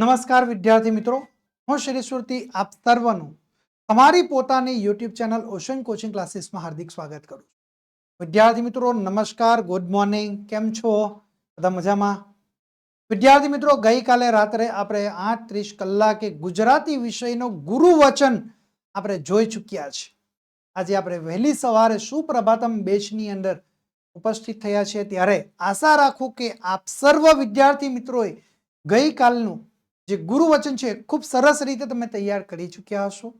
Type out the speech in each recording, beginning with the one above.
નમસ્કાર વિદ્યાર્થી મિત્રો, હું શ્રી સુરતી, આપ સર્વનું તમારી પોતાની યુટ્યુબ ચેનલ ઓશન કોચિંગ ક્લાસીસમાં હાર્દિક સ્વાગત કરું છું. વિદ્યાર્થી મિત્રો, નમસ્કાર, ગુડ મોર્નિંગ, કેમ છો? બધા મજામાં? વિદ્યાર્થી મિત્રો, ગઈકાલે રાત્રે આપણે આઠ ત્રીસ કલાકે ગુજરાતી વિષયનો ગુરુ વચન આપણે જોઈ ચૂક્યા છે. આજે આપણે વહેલી સવારે સુપ્રભાતમ બેચની અંદર ઉપસ્થિત થયા છે. ત્યારે આશા રાખું કે આપ સર્વ વિદ્યાર્થી મિત્રોએ ગઈકાલનું જે ગુરુ વચન છે, ખૂબ સરસ રીતે તમે તૈયાર કરી ચૂક્યા હશો.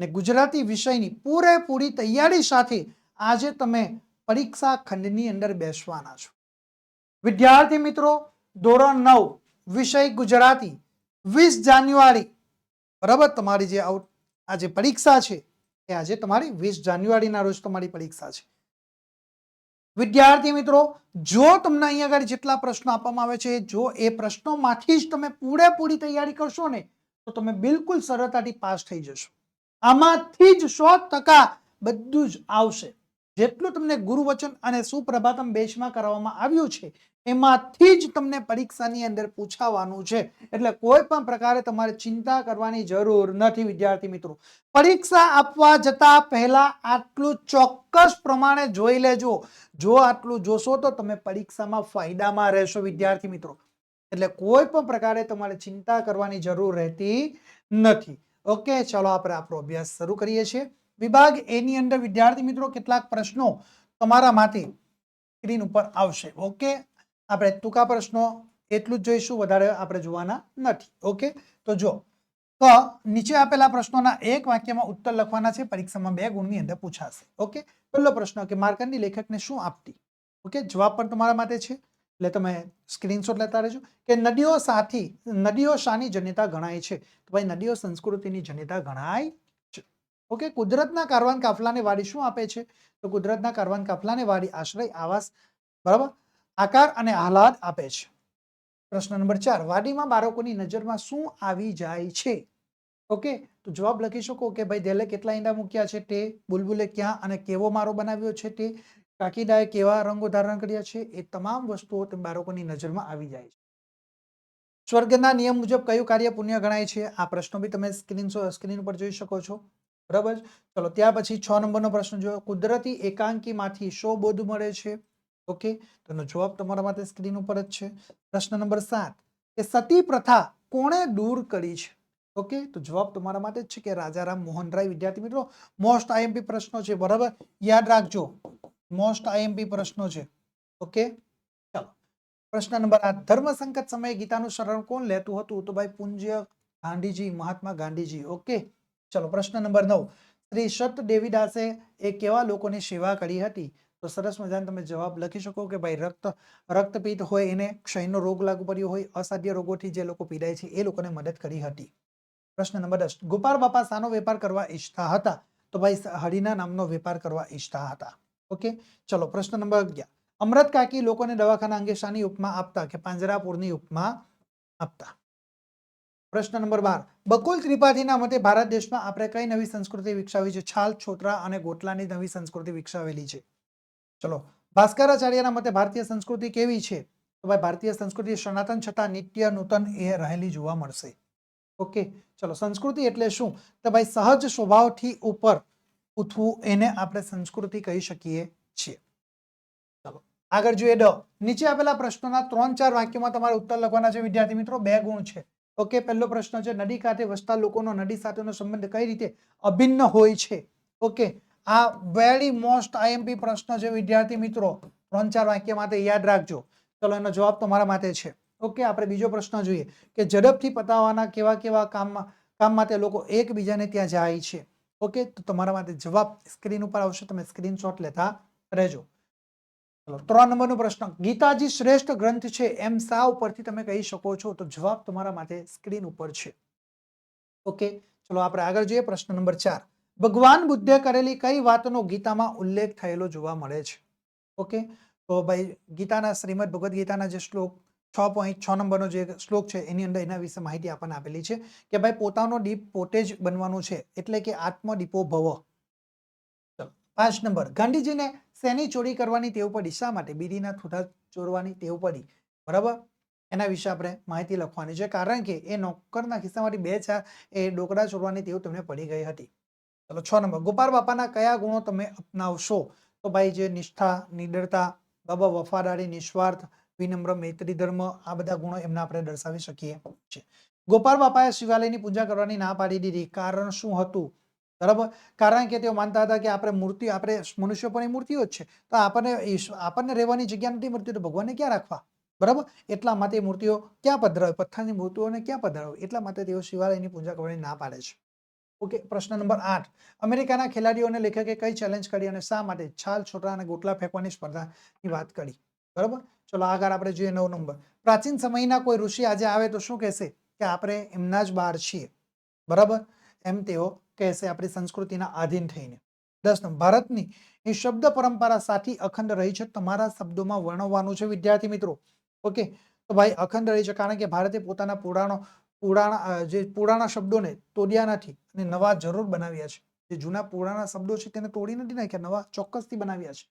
ને ગુજરાતી વિષયની પૂરેપૂરી તૈયારી સાથે આજે તમે પરીક્ષા ખંડની અંદર બેસવાના છો. વિદ્યાર્થી મિત્રો, ધોરણ નવ, વિષય ગુજરાતી, વીસ જાન્યુઆરી. બરાબર? તમારી જે આઉટ, આ જે પરીક્ષા છે, એ આજે તમારી વીસ જાન્યુઆરીના રોજ તમારી પરીક્ષા છે. વિદ્યાર્થી મિત્રો, જો તમને અહીંયા આગળ જેટલા પ્રશ્નો આપવામાં આવે છે, જો એ પ્રશ્નોમાંથી જ તમે પૂરેપૂરી તૈયારી કરશો ને, તો તમે બિલકુલ સરળતાથી પાસ થઈ જશો. આમાંથી જ સો ટકા બધું જ આવશે. જેટલું તમને ગુરુવચન અને સુપ્રભાતમ બેચમાં કરવામાં આવ્યું છે, એમાંથી જ તમને પરીક્ષાની અંદર પૂછાવાનું છે. એટલે કોઈ પણ પ્રકારે તમારે ચિંતા કરવાની જરૂર નથી, વિદ્યાર્થી મિત્રો. પરીક્ષા આપવા જતા પહેલા આટલું ચોક્કસ પ્રમાણે જોઈ લેજો. જો આટલું જોશો તો તમે પરીક્ષામાં ફાયદામાં રહેશો, વિદ્યાર્થી મિત્રો. એટલે કોઈ પણ પ્રકારે તમારે ચિંતા કરવાની જરૂર રહેતી નથી. ઓકે, ચાલો આપણે આપણો અભ્યાસ શરૂ કરીએ છીએ. વિભાગ એની અંદર વિદ્યાર્થી મિત્રો કેટલાક પ્રશ્નો તમારા માટે સ્ક્રીન ઉપર આવશે. ઓકે? આપણે ટૂંકા પ્રશ્નો એટલું જ જોઈશું, વધારે આપણે જોવાના નથી. ઓકે? તો જો, ક નીચે આપેલા પ્રશ્નોના એક વાક્યમાં ઉત્તર લખવાના છે, પરીક્ષામાં બે ગુણની અંદર પૂછાશે. ઓકે? પહેલો પ્રશ્ન કે માર્કંડી લેખકને શું આપતી? ઓકે? જવાબ પણ તમારા માટે છે. એટલે તમે સ્ક્રીનશોટ લેતા રહેજો. કે નદીઓ સાથી, નદીઓ શાની જનેતા ગણાય છે. તો ભાઈ નદીઓ સંસ્કૃતિની જનેતા ગણાય ઓકે, કુદરતના કારવાન કાફલાને વાડી શું આપે છે? તો કુદરતના કારવાન કાફલાને વાડી આશ્રય, આવાસ, બરાબર? આકાર અને આહલાદ આપે છે. પ્રશ્ન નંબર ચાર, વાડીમાં બાળકોની નજરમાં શું આવી જાય છે? ઓકે, તો જવાબ લખી શકો કે ભાઈ, દેલે કેટલા ઈંડા મૂક્યા છે તે, બુલબુલે ક્યાં અને કેવો મારો બનાવ્યો છે તે કાકીડાએ કેવા રંગો ધારણ કર્યા છે, એ તમામ વસ્તુઓ બાળકોની નજરમાં આવી જાય છે. સ્વર્ગના નિયમ મુજબ કયું કાર્ય પુણ્ય ગણાય છે? આ પ્રશ્નો બી તમે સ્ક્રીન સ્ક્રીન ઉપર જોઈ શકો છો. બરાબર ચલો, ત્યાર પછી છ નંબરનો પ્રશ્ન જો કુદરતી એકાંકીમાંથી શો બોધ મળે છે? ઓકે તો જવાબ તમારા માટે સ્ક્રીન ઉપર જ છે. પ્રશ્ન નંબર સાત. કે સતી પ્રથા કોણે દૂર કરી છે? ઓકે, તો જવાબ તમારા માટે જ છે કે રાજારામ મોહનરાય. વિદ્યાર્થી મિત્રો મોસ્ટ આઈએમપી પ્રશ્નો છે, બરાબર? યાદ રાખજો મોસ્ટ આઈએમપી પ્રશ્નો છે. ઓકે, ચાલો. પ્રશ્ન નંબર આઠ. ધર્મ સંકટ સમયે ગીતાનું શરણ કોણ લેતું હતું? તો ભાઈ પૂજ્ય ગાંધીજી, મહાત્મા ગાંધીજી. ઓકે ચલો, પ્રશ્ન નંબર નવ. શ્રી સત દેવીદાસે એ કેવા લોકોની સેવા કરી હતી? તો સરસ મજાનો તમે જવાબ લખી શકો કે ભાઈ રક્ત, રક્તપિત્ત હોય, એને ક્ષયનો રોગ લાગુ પડ્યો હોય, અસાધ્ય રોગોથી જે લોકો પીડાય છે, એ લોકોને મદદ કરી હતી. પ્રશ્ન નંબર દસ. ગોપાલ બાપા શાનો વેપાર કરવા ઈચ્છતા હતા? તો ભાઈ હરિના નામનો વેપાર કરવા ઈચ્છતા હતા. ઓકે? ચલો, પ્રશ્ન નંબર અગિયાર. અમૃત કાકી લોકોને દવાખાના અંગે શાની ઉપમા આપતા કે પાંજરાપુરની ઉપમા આપતા? પ્રશ્ન નંબર બાર. બકુલ ત્રિપાઠીના મતે ભારત દેશમાં આપણે કઈ નવી સંસ્કૃતિ વિકસાવી છે? છાલ, છોતરા અને ગોટલાની નવી સંસ્કૃતિ વિકસાવેલી છે. ચલો, ભાસ્કરાચાર્યના મતે ભારતીય સંસ્કૃતિ કેવી છે? તો ભાઈ, ભારતીય સંસ્કૃતિ સનાતન છતાં નિત્ય નૂતન એ રહેલી જોવા મળશે. ઓકે, ચલો, સંસ્કૃતિ એટલે શું? તો ભાઈ, સહજ સ્વભાવથી ઉપર ઉઠવું એને આપણે સંસ્કૃતિ કહી શકીએ છીએ. ચલો, આગળ જોઈએ ડ. નીચે આપેલા પ્રશ્નોના ત્રણ ચાર વાક્યોમાં તમારે ઉત્તર લખવાના છે. વિદ્યાર્થી મિત્રો, બે ગુણ છે. ઓકે, પહેલો પ્રશ્ન છે, નદી કાંઠે વસતા લોકોનો નદી સાથેનો સંબંધ કઈ રીતે અભિન્ન હોય છે? ઓકે, આ વેરી મોસ્ટ આઈએમપી પ્રશ્ન છે, વિદ્યાર્થી મિત્રો. ત્રણ ચાર વાક્ય માટે યાદ રાખજો. ચલો, એનો જવાબ તમારા માટે છે. ઓકે, આપણે બીજો પ્રશ્ન જોઈએ કે ઝડપથી પતાવવાના કેવા કેવા કામમાં કામ માટે લોકો એકબીજાને ત્યાં જાય છે? ઓકે, તો તમારા માટે જવાબ સ્ક્રીન ઉપર આવશે, તમે સ્ક્રીનશોટ લેતા રહેજો. ત્રણ નંબરનો પ્રશ્ન. ગીતાજી શ્રેષ્ઠ ગ્રંથ છે એમ સા ઉપરથી તમે કહી શકો છો? તો જવાબ તમારા માટે સ્ક્રીન ઉપર છે. ઓકે, ચલો, આપણે આગળ જોઈએ પ્રશ્ન નંબર ચાર. ભગવાન બુદ્ધે કરેલી કઈ વાતનો ગીતામાં ઉલ્લેખ થયેલો જોવા મળે છે? ઓકે, તો ભાઈ, ગીતાના, શ્રીમદ ભગવદ્ ગીતાના જે શ્લોક, છ પોઈન્ટ છ નંબરનો જે શ્લોક છે, એની અંદર એના વિશે માહિતી આપણને આપેલી છે કે ભાઈ, પોતાનો દીપ પોતે જ બનવાનું છે, એટલે કે આત્મદીપો ભવ. પાંચ નંબર. ગાંધીજીને શેની ચોરી કરવાની ટેવ પડી? શા માટે? બીડીના થોડા ચોરવાની ટેવ પડી? બરાબર? એના વિશે આપણે માહિતી લખવાની છે. કારણ કે એ નોકરના ખિસ્સામાંથી બે ચાર એ ડોકડા ચોરવાની ટેવ તમને પડી ગઈ હતી. ચલો, છ નંબર. ગોપાલ બાપાના કયા ગુણો તમે અપનાવશો? તો ભાઈ, જે નિષ્ઠા, નિડરતા, બાબા વફાદારી, નિસ્વાર્થ, વિનમ્ર, મૈત્રી ધર્મ, આ બધા ગુણો એમને આપણે દર્શાવી શકીએ છીએ. ગોપાલ બાપાએ શિવાલયની પૂજા કરવાની ના પાડી દીધી. કારણ શું હતું? બરાબર? કારણ કે તેઓ માનતા હતા કે આપણે મૂર્તિ, આપણે મનુષ્ય પણ એ મૂર્તિઓ જ છે. તો આપણને આપણને રહેવાની જગ્યા નથી મૂર્તિ તો ભગવાનને ક્યાં રાખવા? બરાબર? એટલા માટે મૂર્તિઓ ક્યાં પધરાવે? પથ્થરની મૂર્તિઓને ક્યાં પધરાવે? એટલા માટે તેઓ શિવાલયની પૂજા કરવાની ના પાડે છે. ઓકે, પ્રશ્ન નંબર આઠ. અમેરિકાના ખેલાડીઓને લેખકે કઈ ચેલેન્જ કરી અને શા માટે છાલ છોટા અને ગોટલા ફેંકવાની સ્પર્ધાની વાત કરી? બરાબર? ચલો આગળ આપણે જોઈએ નવ નંબર. પ્રાચીન સમયના કોઈ ઋષિ આજે આવે તો શું કહેશે? કે આપણે એમના જ બહાર છીએ. બરાબર? એમ તેઓ કહેશે આપણી સંસ્કૃતિના આધીન થઈને. દસ નંબર, ભારતની એ શબ્દ પરંપરા સાથી અખંડ રહી છે તમારા શબ્દોમાં વર્ણવવાનું છે, વિદ્યાર્થી મિત્રો. ઓકે? તો ભાઈ, અખંડ રહી છે કારણ કે ભારતે પોતાના પુરાણો, પુરાણા જે પુરાણા શબ્દોને તોડ્યા નથી અને નવા જરૂર બનાવ્યા છે. જે જૂના પુરાણા શબ્દો છે તેને તોડી નથી નાખ્યા, નવા ચોક્કસથી બનાવ્યા છે.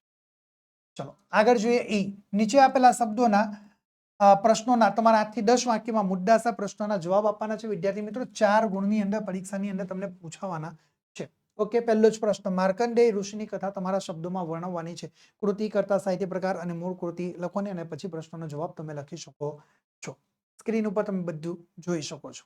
ચલો, આગળ જોઈએ ઈ. નીચે આપેલા શબ્દોના પ્રશ્નોના, તમારા આઠથી દસ વાક્યમાં મુદ્દાસા પ્રશ્નોના જવાબ આપવાના છે. વિદ્યાર્થી મિત્રો, ચાર ગુણની અંદર, પરીક્ષાની અંદર તમને પૂછાવાના છે. ઓકે, પહેલો જ પ્રશ્ન. માર્કંડેય ઋષિની કથા તમારા શબ્દોમાં વર્ણવવાની છે. કૃતિ કરતા સાહિત્ય પ્રકાર અને મૂળ કૃતિ લખોને અને પછી પ્રશ્નોનો જવાબ તમે લખી શકો છો. સ્ક્રીન ઉપર તમે બધું જોઈ શકો છો.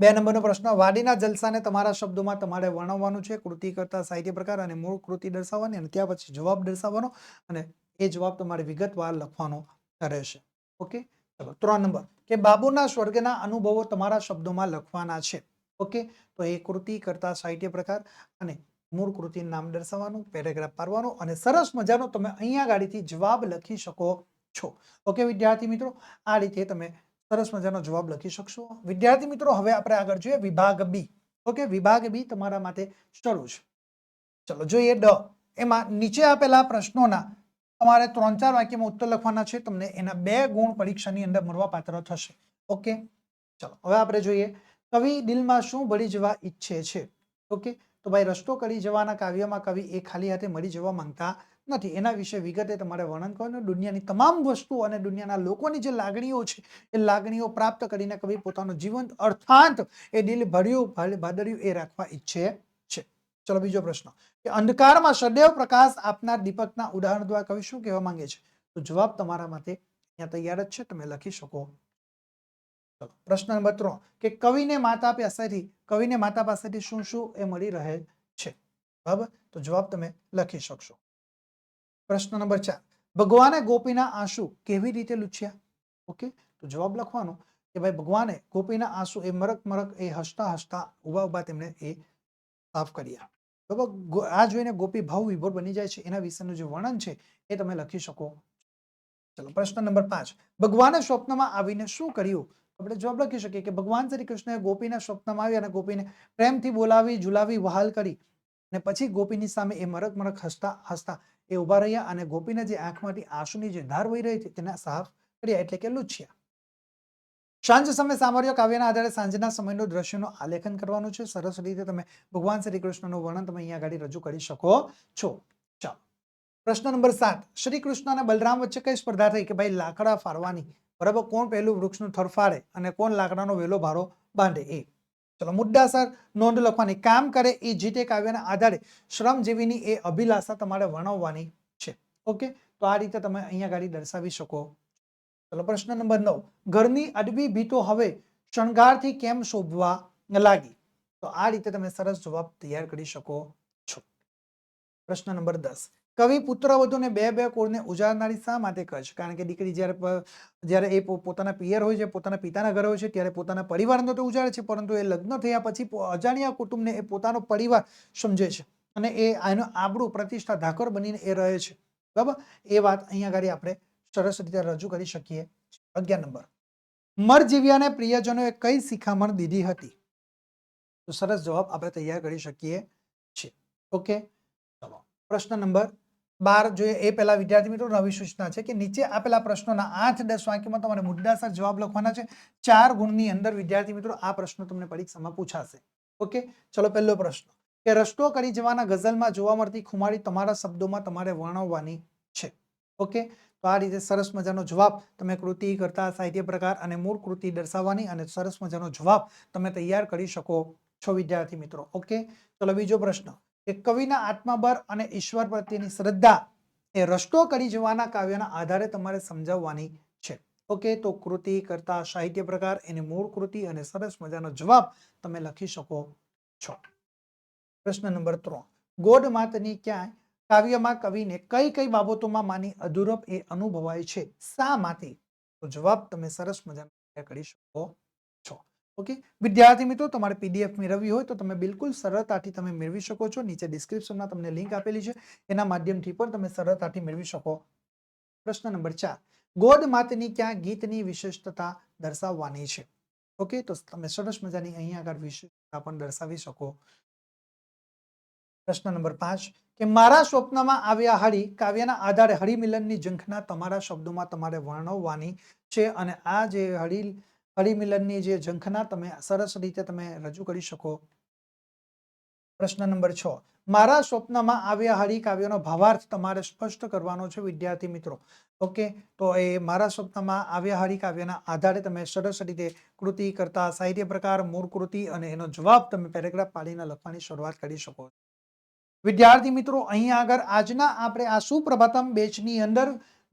બે નંબરનો પ્રશ્ન. વાડીના જલસાને તમારા શબ્દોમાં તમારે વર્ણવવાનું છે. કૃતિ કરતા સાહિત્ય પ્રકાર અને મૂળ કૃતિ દર્શાવવાની અને ત્યાં પછી જવાબ દર્શાવવાનો અને એ જવાબ તમારે વિગતવાર લખવાનો રહેશે. ઓકે? ચલો, ત્રણ નંબર. કે બાબુના સ્વર્ગના અનુભવો તમારા શબ્દોમાં લખવાના છે. ઓકે? તો એ કૃતિ કરતા સાહિત્ય પ્રકાર અને મૂળ કૃતિનું નામ દર્શાવવાનું, પેરેગ્રાફ પાડવાનું અને સરસ મજાનો તમે અહીંયા ગાડીથી જવાબ લખી શકો છો. ઓકે, વિદ્યાર્થી મિત્રો? આ રીતે તમે સરસ મજાનો જવાબ લખી શકશો. વિદ્યાર્થી મિત્રો, હવે આપણે આગળ જોઈએ વિભાગ બી. ઓકે, વિભાગ બી તમારા માટે શરૂ છે. ચલો, જોઈએ ડ. એમાં નીચે આપેલા પ્રશ્નોના તમારે ત્રણ ચાર વાક્યમાં ઉત્તર લખવાના છે, તમને એના બે ગુણ પરીક્ષાની અંદર મળવાપાત્ર થશે. ઓકે ચલો, હવે આપણે જોઈએ, કવિ દિલમાં શું ભળી જવા ઈચ્છે છે? ઓકે તો ભાઈ, રસ્તો કરી જવાના કાવ્યમાં કવિ એ ખાલી હાથે મળી જવા માંગતા નથી. એના વિશે વિગતે તમારે વર્ણન કરવાનું દુનિયાની તમામ વસ્તુઓ અને દુનિયાના લોકોની જે લાગણીઓ છે, એ લાગણીઓ પ્રાપ્ત કરીને કવિ પોતાનો જીવંત અર્થાંત એ દિલ ભર્યું ભાદર્યું એ રાખવા ઈચ્છે છે. ચલો, બીજો પ્રશ્ન. કે અંધકારમાં સદૈવ પ્રકાશ આપનાર દીપકના ઉદાહરણ દ્વારા કવિ શું કહેવા માંગે છે? તો જવાબ તમારા માટે અહીંયા તૈયાર જ છે. તમે લખી શકો. પ્રશ્ન નંબર ત્રણ. કે કવિને માતા પાસેથી, કવિને માતા પાસેથી શું શું એ મળી રહે છે? બરાબર? તો જવાબ તમે લખી શકશો. પ્રશ્ન નંબર ચાર. ભગવાને ગોપીના આંસુ કેવી રીતે લૂછ્યા? ઓકે, તો જવાબ લખવાનો કે ભાઈ ભગવાને ગોપીના આંસુ એ મરક મરક એ હસતા હસતા ઊભા ઊભા તેમને એ સાફ કર્યા. બરાબર આ જોઈને ગોપી ભાવ વિભોર બની જાય છે. એના વિશેનું જે વર્ણન છે એ તમે લખી શકો. ચલો, પ્રશ્ન નંબર પાંચ. ભગવાને સ્વપ્નમાં આવીને શું કર્યું? આપણે જવાબ લખી શકીએ કે ભગવાન શ્રી કૃષ્ણએ ગોપીના સ્વપ્નમાં આવી અને ગોપીને પ્રેમથી બોલાવી, ઝુલાવી, વહાલ કરી અને પછી ગોપીની સામે એ મરક મરક હસતા હસતા એ ઊભા રહ્યા અને ગોપીના જે આંખમાંથી આંસુની જે ધાર વહી રહી હતી તેને સાફ કર્યા એટલે કે લૂછ્યા. સાંજ સમય સામર્ય કાવ્યના આધારે સાંજના સમયનું દ્રશ્યનું આલેખન કરવાનું છે. સરસ રીતે તમે ભગવાન શ્રી કૃષ્ણનું વર્ણન તમે અહીંયા આગળ રજૂ કરી શકો છો. ચાલો. પ્રશ્ન નંબર સાત. શ્રી કૃષ્ણ અને બલરામ વચ્ચે કઈ સ્પર્ધા થઈ કે ભાઈ લાકડા ફાળવાની બરાબર, કોણ પહેલું વૃક્ષનું થરફાડે અને કોણ લાકડાનો વેલો ભારો બાંધે? એ ચલો મુદ્દાસર નોંધ લખવાની. કામ કરે એ જીતે કાવ્યના આધારે શ્રમજીવીની એ અભિલાષા તમારે વર્ણવવાની છે. ઓકે? તો આ રીતે તમે અહીંયા ગાડી દર્શાવી શકો ચલો પ્રશ્ન નંબર નવ. ઘરની અડબી ભીતો હવે શણગારથી કેમ શોભવા લાગી? તો આ રીતે તમે સરસ જવાબ તૈયાર કરી શકો છો. પ્રશ્ન નંબર દસ. કવિ પુત્ર વધુને બે બે કોળને ઉજાડનારી શા માટે કહે છે? કારણ કે દીકરી જ્યારે જ્યારે એ પોતાના પિયર હોય છે, પોતાના પિતાના ઘરે હોય છે, ત્યારે પોતાના પરિવારને તો ઉજાડે છે, પરંતુ એ લગ્ન થયા પછી અજાણ્યા કુટુંબને એ પોતાનો પરિવાર સમજે છે અને એ આનો આબરૂ પ્રતિષ્ઠા ધાકર બનીને એ રહે છે. બરાબર? એ વાત અહીંયા આગળ આપણે સરસ રીતે રજૂ કરી શકીએ. અગિયાર નંબર. મરજીવ્યાને પ્રિયજનોએ કઈ શિખામણ દીધી હતી? તો સરસ જવાબ આપણે તૈયાર કરી શકીએ છીએ. ઓકે? પ્રશ્ન નંબર બાર. જોઈએ, એ પહેલા વિદ્યાર્થી મિત્રો, નવી સૂચના છે કે નીચે આપેલા પ્રશ્નોના આઠ દસ વાક્યમાં તમારે મુદ્દાસર જવાબ લખવાના છે. ચાર ગુણની અંદર વિદ્યાર્થી મિત્રો, આ પ્રશ્નો તમને પરીક્ષામાં પૂછાશે. ઓકે? ચલો, પહેલો પ્રશ્ન. કે રસ્તો કરી જવાના ગઝલમાં જોવા મળતી ખુમારી તમારા શબ્દોમાં તમારે વર્ણવવાની છે. ઓકે? તો આ રીતે સરસ મજાનો જવાબ તમે કૃતિ, કરતા, સાહિત્ય પ્રકાર અને મૂળ કૃતિ દર્શાવવાની અને સરસ મજાનો જવાબ તમે તૈયાર કરી શકો છો, વિદ્યાર્થી મિત્રો. ઓકે? ચલો, બીજો પ્રશ્ન. કે કવિના આત્માબર અને ઈશ્વર પ્રત્યેની શ્રદ્ધા એ રસ્તો કરી જવાના કાવ્યના આધારે તમારે સમજાવવાની છે. ઓકે? તો કૃતિ, કરતા, સાહિત્ય પ્રકાર એની મૂળ કૃતિ અને સરસ મજાનો જવાબ તમે લખી શકો છો. પ્રશ્ન નંબર ત્રણ. ગોડ માતની ક્યાંય કાવ્યમાં કવિને કઈ કઈ બાબતોમાં માની અધૂરપ એ અનુભવાય છે? શા માટે? તો જવાબ તમે સરસ મજાનો કરી શકો છો. ઓકે? વિદ્યાર્થી મિત્રો, તમારે પીડીએફ મેળવવી હોય તો તમે બિલકુલ સરળતાથી તમે મેળવી શકો છો. નીચે ડિસ્ક્રિપ્શનમાં તમને લિંક આપેલી છે. એના માધ્યમથી પણ તમે સરળતાથી મેળવી શકો. પ્રશ્ન નંબર ચાર. ગોદ માતની ક્યાં ગીતની વિશેષતા દર્શાવવાની છે? ઓકે? તો તમે સરસ મજાની અહીંયા આગળ વિશેષતા પણ દર્શાવી શકો. પ્રશ્ન નંબર પાંચ. કે મારા સ્વપ્નમાં આવ્યા હળી કાવ્યના આધારે હરિમિલનની ઝંખના તમારા શબ્દોમાં તમારે વર્ણવવાની છે અને આ જે હરિ, હરિમિલનની જે ઝંખના તમે સરસ રીતે તમે રજૂ કરી શકો. પ્રશ્ન નંબર છ. મારા સ્વપ્નમાં આવ્યા હળી કાવ્યનો ભાવાર્થ તમારે સ્પષ્ટ કરવાનો છે, વિદ્યાર્થી મિત્રો. ઓકે, તો એ મારા સ્વપ્નમાં આવ્યા હળી કાવ્યના આધારે તમે સરસ રીતે કૃતિ કરતા, સાહિત્ય પ્રકાર, મૂળ કૃતિ અને એનો જવાબ તમે પેરેગ્રાફ પાડીને લખવાની શરૂઆત કરી શકો. વિદ્યાર્થી મિત્રો, અહીં આગળ આજના આપણે આ સુપ્રભાતમ બેચની અંદર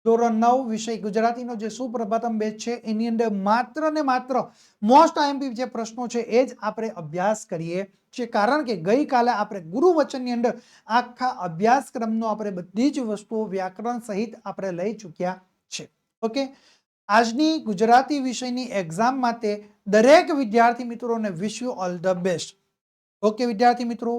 ધોરણ નવ વિષય ગુજરાતીનો જે સુપ્રભાતમ બેચ છે, એની અંદર માત્ર ને માત્ર મોસ્ટ આઈએમપી જે પ્રશ્નો છે, એ જ આપણે અભ્યાસ કરીએ છીએ. કારણ કે ગઈકાલે આપણે ગુરુવચનની અંદર આખા અભ્યાસક્રમનો આપણે બધી જ વસ્તુઓ વ્યાકરણ સહિત આપણે લઈ ચૂક્યા છે. ઓકે? આજની ગુજરાતી વિષયની એક્ઝામ માટે દરેક વિદ્યાર્થી મિત્રોને wish you all the best okay વિદ્યાર્થી મિત્રો?